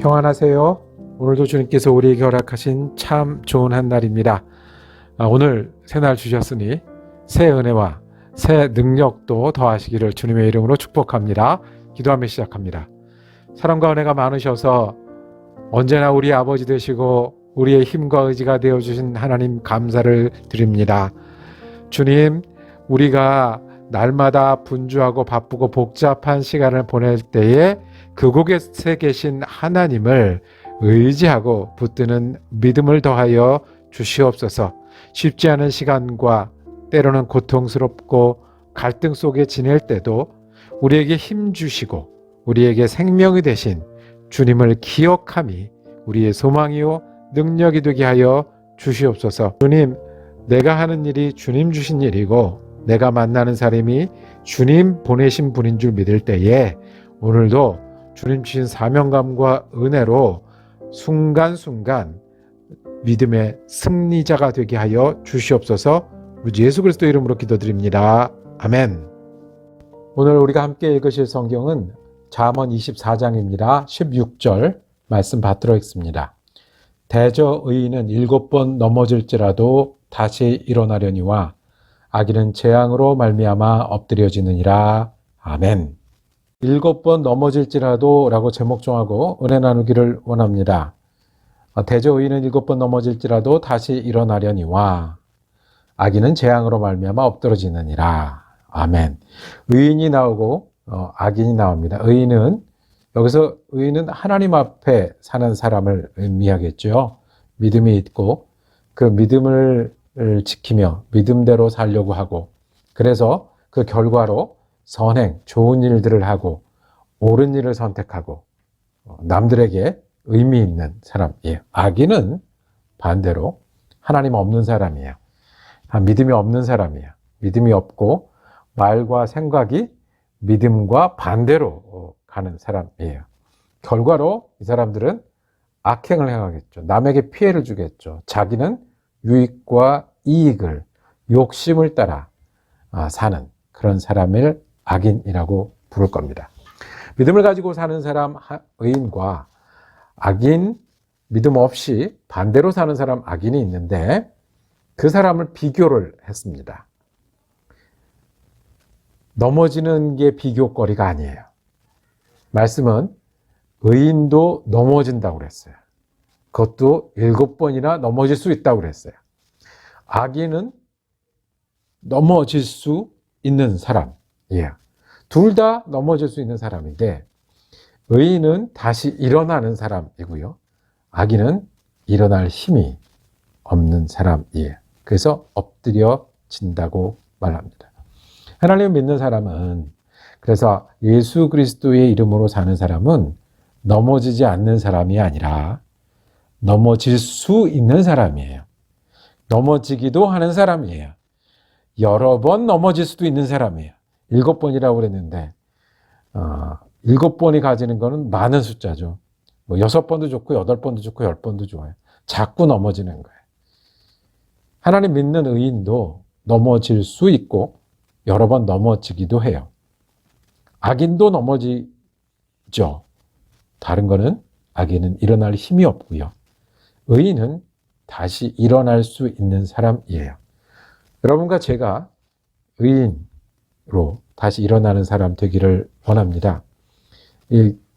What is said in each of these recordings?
평안하세요. 오늘도 주님께서 우리에게 허락하신 참 좋은 한 날입니다. 아, 오늘 새날 주셨으니 새 은혜와 새 능력도 더하시기를 주님의 이름으로 축복합니다. 기도하며 시작합니다. 사랑과 은혜가 많으셔서 언제나 우리 아버지 되시고 우리의 힘과 의지가 되어 주신 하나님 감사를 드립니다. 주님, 우리가 날마다 분주하고 바쁘고 복잡한 시간을 보낼 때에 그곳에 계신 하나님을 의지하고 붙드는 믿음을 더하여 주시옵소서. 쉽지 않은 시간과 때로는 고통스럽고 갈등 속에 지낼 때도 우리에게 힘 주시고 우리에게 생명이 되신 주님을 기억함이 우리의 소망이요 능력이 되게 하여 주시옵소서. 주님, 내가 하는 일이 주님 주신 일이고 내가 만나는 사람이 주님 보내신 분인 줄 믿을 때에 오늘도 주님 주신 사명감과 은혜로 순간순간 믿음의 승리자가 되게 하여 주시옵소서 우리 예수 그리스도 이름으로 기도드립니다. 아멘. 오늘 우리가 함께 읽으실 성경은 잠언 24장입니다. 16절 말씀 받들어 읽습니다. 대저 의인은 일곱 번 넘어질지라도 다시 일어나려니와 악인은 재앙으로 말미암아 엎드려지느니라. 아멘. 일곱 번 넘어질지라도 라고 제목 정하고 은혜 나누기를 원합니다. 아, 대저 의인은 일곱 번 넘어질지라도 다시 일어나려니와 악인은 재앙으로 말미암아 엎드러지느니라. 아멘. 의인이 나오고 어, 악인이 나옵니다. 의인은 여기서 의인은 하나님 앞에 사는 사람을 의미하겠죠. 믿음이 있고 그 믿음을 지키며 믿음대로 살려고 하고 그래서 그 결과로 선행, 좋은 일들을 하고 옳은 일을 선택하고 어, 남들에게 의미 있는 사람이에요. 악인은 반대로 하나님 없는 사람이에요. 아, 믿음이 없는 사람이에요. 믿음이 없고 말과 생각이 믿음과 반대로 어, 가는 사람이에요. 결과로 이 사람들은 악행을 행하겠죠. 남에게 피해를 주겠죠. 자기는 유익과 이익을 욕심을 따라 아, 사는 그런 사람을 악인이라고 부를 겁니다. 믿음을 가지고 사는 사람 의인과 악인 믿음 없이 반대로 사는 사람 악인이 있는데 그 사람을 비교를 했습니다. 넘어지는 게 비교거리가 아니에요. 말씀은 의인도 넘어진다고 그랬어요. 그것도 일곱 번이나 넘어질 수 있다고 그랬어요. 악인은 넘어질 수 있는 사람이에요. 둘 다 넘어질 수 있는 사람인데 의인은 다시 일어나는 사람이고요. 악인은 일어날 힘이 없는 사람이에요. 그래서 엎드려진다고 말합니다. 하나님을 믿는 사람은 그래서 예수 그리스도의 이름으로 사는 사람은 넘어지지 않는 사람이 아니라 넘어질 수 있는 사람이에요. 넘어지기도 하는 사람이에요. 여러 번 넘어질 수도 있는 사람이에요. 일곱 번이라고 그랬는데, 어, 일곱 번이 가지는 거는 많은 숫자죠. 뭐 여섯 번도 좋고, 여덟 번도 좋고, 열 번도 좋아요. 자꾸 넘어지는 거예요. 하나님 믿는 의인도 넘어질 수 있고, 여러 번 넘어지기도 해요. 악인도 넘어지죠. 다른 거는 악인은 일어날 힘이 없고요. 의인은 다시 일어날 수 있는 사람이에요. 여러분과 제가 의인으 로 다시 일어나는 사람 되기를 원합니다.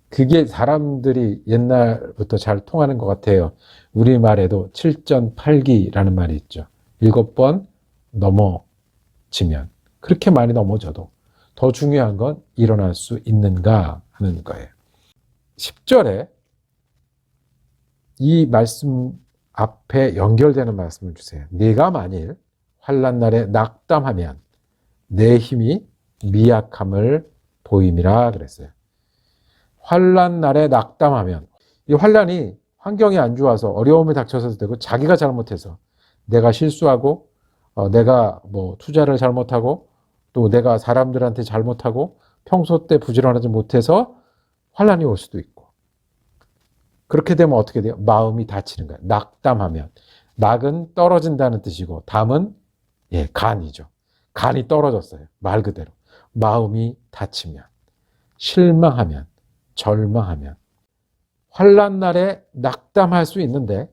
그게 사람들이 옛날부터 잘 통하는 것 같아요. 우리말에도 7전8기라는 말이 있죠. 일곱 번 넘어지면 그렇게 많이 넘어져도 더 중요한 건 일어날 수 있는가 하는 거예요. 10절에 이 말씀 앞에 연결되는 말씀을 주세요. 네가 만일 환란 날에 낙담하면 내 힘이 미약함을 보임이라 그랬어요. 환란 날에 낙담하면 이 환란이 환경이 안 좋아서 어려움을 닥쳐서도 되고 자기가 잘못해서 내가 실수하고 어, 내가 뭐 투자를 잘못하고 또 내가 사람들한테 잘못하고 평소 때 부지런하지 못해서 환란이 올 수도 있고 그렇게 되면 어떻게 돼요? 마음이 다치는 거예요. 낙담하면 낙은 떨어진다는 뜻이고 담은 예, 간이죠. 간이 떨어졌어요. 말 그대로. 마음이 다치면 실망하면 절망하면 환란 날에 낙담할 수 있는데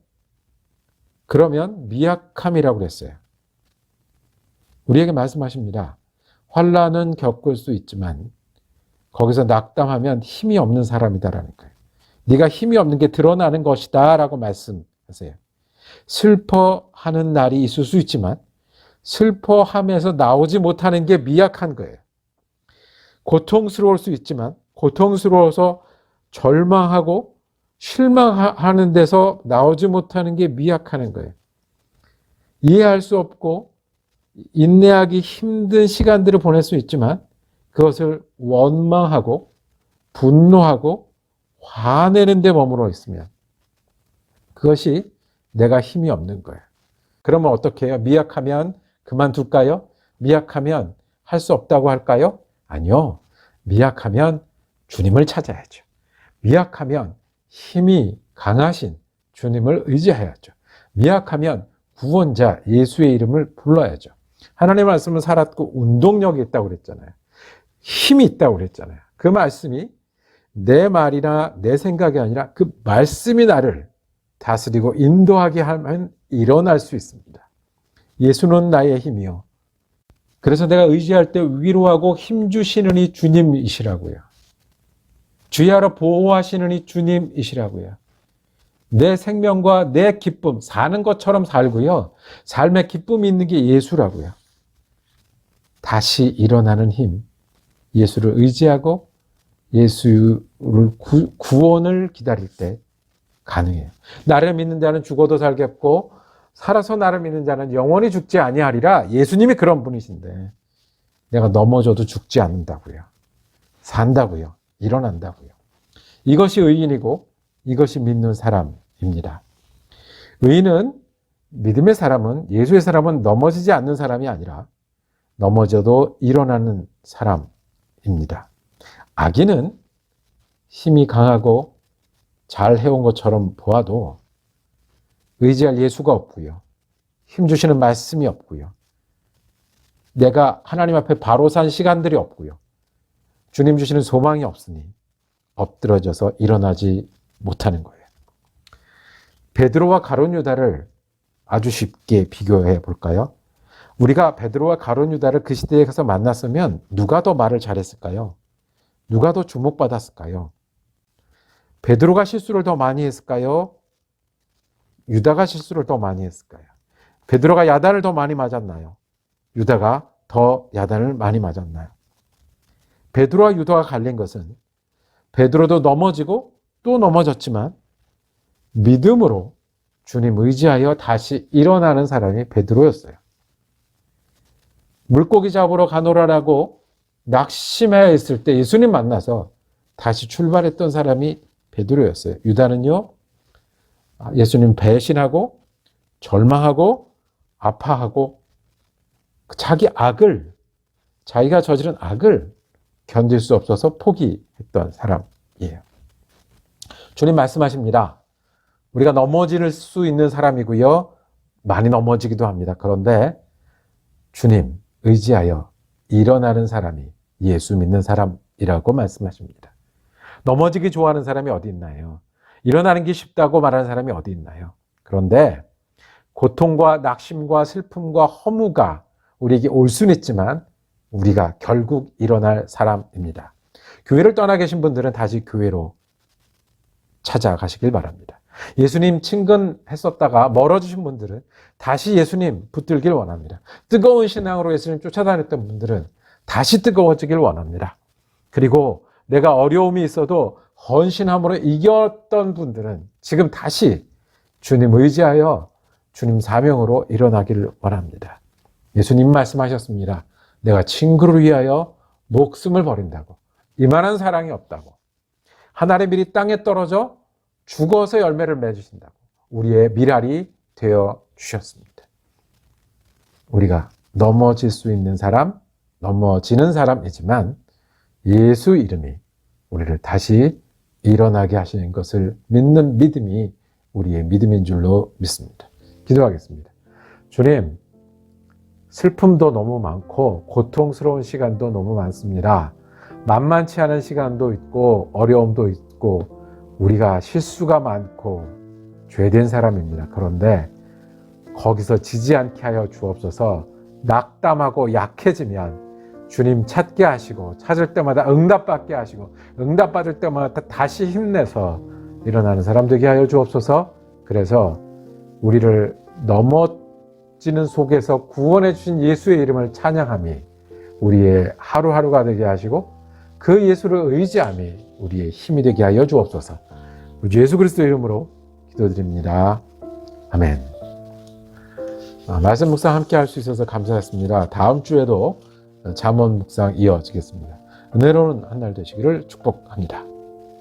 그러면 미약함이라고 그랬어요. 우리에게 말씀하십니다. 환란은 겪을 수 있지만 거기서 낙담하면 힘이 없는 사람이다라는 거예요. 네가 힘이 없는 게 드러나는 것이다라고 말씀하세요. 슬퍼하는 날이 있을 수 있지만 슬퍼함에서 나오지 못하는 게 미약한 거예요. 고통스러울 수 있지만 고통스러워서 절망하고 실망하는 데서 나오지 못하는 게 미약하는 거예요. 이해할 수 없고 인내하기 힘든 시간들을 보낼 수 있지만 그것을 원망하고 분노하고 화내는 데 머물러 있으면 그것이 내가 힘이 없는 거예요. 그러면 어떻게 해요? 미약하면 그만둘까요? 미약하면 할 수 없다고 할까요? 아니요. 미약하면 주님을 찾아야죠. 미약하면 힘이 강하신 주님을 의지해야죠. 미약하면 구원자 예수의 이름을 불러야죠. 하나님의 말씀은 살았고 운동력이 있다고 그랬잖아요. 힘이 있다고 그랬잖아요. 그 말씀이 내 말이나 내 생각이 아니라 그 말씀이 나를 다스리고 인도하게 하면 일어날 수 있습니다. 예수는 나의 힘이요. 그래서 내가 의지할 때 위로하고 힘주시는 이 주님이시라고요. 주야로 보호하시는 이 주님이시라고요. 내 생명과 내 기쁨, 사는 것처럼 살고요. 삶의 기쁨이 있는 게 예수라고요. 다시 일어나는 힘, 예수를 의지하고 예수를 구, 구원을 기다릴 때 가능해요. 나를 믿는 자는 죽어도 살겠고 살아서 나를 믿는 자는 영원히 죽지 아니하리라. 예수님이 그런 분이신데 내가 넘어져도 죽지 않는다고요. 산다고요. 일어난다고요. 이것이 의인이고 이것이 믿는 사람입니다. 의인은 믿음의 사람은 예수의 사람은 넘어지지 않는 사람이 아니라 넘어져도 일어나는 사람입니다. 악인은 힘이 강하고 잘 해온 것처럼 보아도 의지할 예수가 없고요. 힘 주시는 말씀이 없고요. 내가 하나님 앞에 바로 산 시간들이 없고요. 주님 주시는 소망이 없으니 엎드러져서 일어나지 못하는 거예요. 베드로와 가론 유다를 아주 쉽게 비교해 볼까요? 우리가 베드로와 가론 유다를 그 시대에 가서 만났으면 누가 더 말을 잘했을까요? 누가 더 주목받았을까요? 베드로가 실수를 더 많이 했을까요? 유다가 실수를 더 많이 했을까요? 베드로가 야단을 더 많이 맞았나요? 유다가 더 야단을 많이 맞았나요? 베드로와 유다가 갈린 것은 베드로도 넘어지고 또 넘어졌지만 믿음으로 주님 의지하여 다시 일어나는 사람이 베드로였어요. 물고기 잡으러 가노라라고 낙심해 있을 때 예수님 만나서 다시 출발했던 사람이 베드로였어요. 유다는요, 예수님 배신하고 절망하고 아파하고 자기 악을, 자기가 저지른 악을 견딜 수 없어서 포기했던 사람이에요. 주님 말씀하십니다. 우리가 넘어질 수 있는 사람이고요. 많이 넘어지기도 합니다. 그런데 주님 의지하여 일어나는 사람이 예수 믿는 사람이라고 말씀하십니다. 넘어지기 좋아하는 사람이 어디 있나요? 일어나는 게 쉽다고 말하는 사람이 어디 있나요? 그런데 고통과 낙심과 슬픔과 허무가 우리에게 올 수는 있지만 우리가 결국 일어날 사람입니다. 교회를 떠나 계신 분들은 다시 교회로 찾아가시길 바랍니다. 예수님 친근했었다가 멀어지신 분들은 다시 예수님 붙들길 원합니다. 뜨거운 신앙으로 예수님 쫓아다녔던 분들은 다시 뜨거워지길 원합니다. 그리고 내가 어려움이 있어도 헌신함으로 이겼던 분들은 지금 다시 주님 의지하여 주님 사명으로 일어나기를 원합니다. 예수님 말씀하셨습니다. 내가 친구를 위하여 목숨을 버린다고. 이만한 사랑이 없다고. 하늘의 밀이 땅에 떨어져 죽어서 열매를 맺으신다고. 우리의 미랄이 되어 주셨습니다. 우리가 넘어질 수 있는 사람, 넘어지는 사람이지만 예수 이름이 우리를 다시 일어나게 하시는 것을 믿는 믿음이 우리의 믿음인 줄로 믿습니다. 기도하겠습니다. 주님, 슬픔도 너무 많고 고통스러운 시간도 너무 많습니다. 만만치 않은 시간도 있고 어려움도 있고 우리가 실수가 많고 죄된 사람입니다. 그런데 거기서 지지 않게 하여 주옵소서 낙담하고 약해지면 주님 찾게 하시고 찾을 때마다 응답받게 하시고 응답받을 때마다 다시 힘내서 일어나는 사람 되게 하여 주옵소서 그래서 우리를 넘어지는 속에서 구원해 주신 예수의 이름을 찬양함이 우리의 하루하루가 되게 하시고 그 예수를 의지함이 우리의 힘이 되게 하여 주옵소서 우리 주 예수 그리스도 이름으로 기도드립니다. 아멘. 아, 말씀 묵상 함께 할 수 있어서 감사했습니다. 다음 주에도 잠언 묵상 이어지겠습니다. 은혜로운 한 날 되시기를 축복합니다.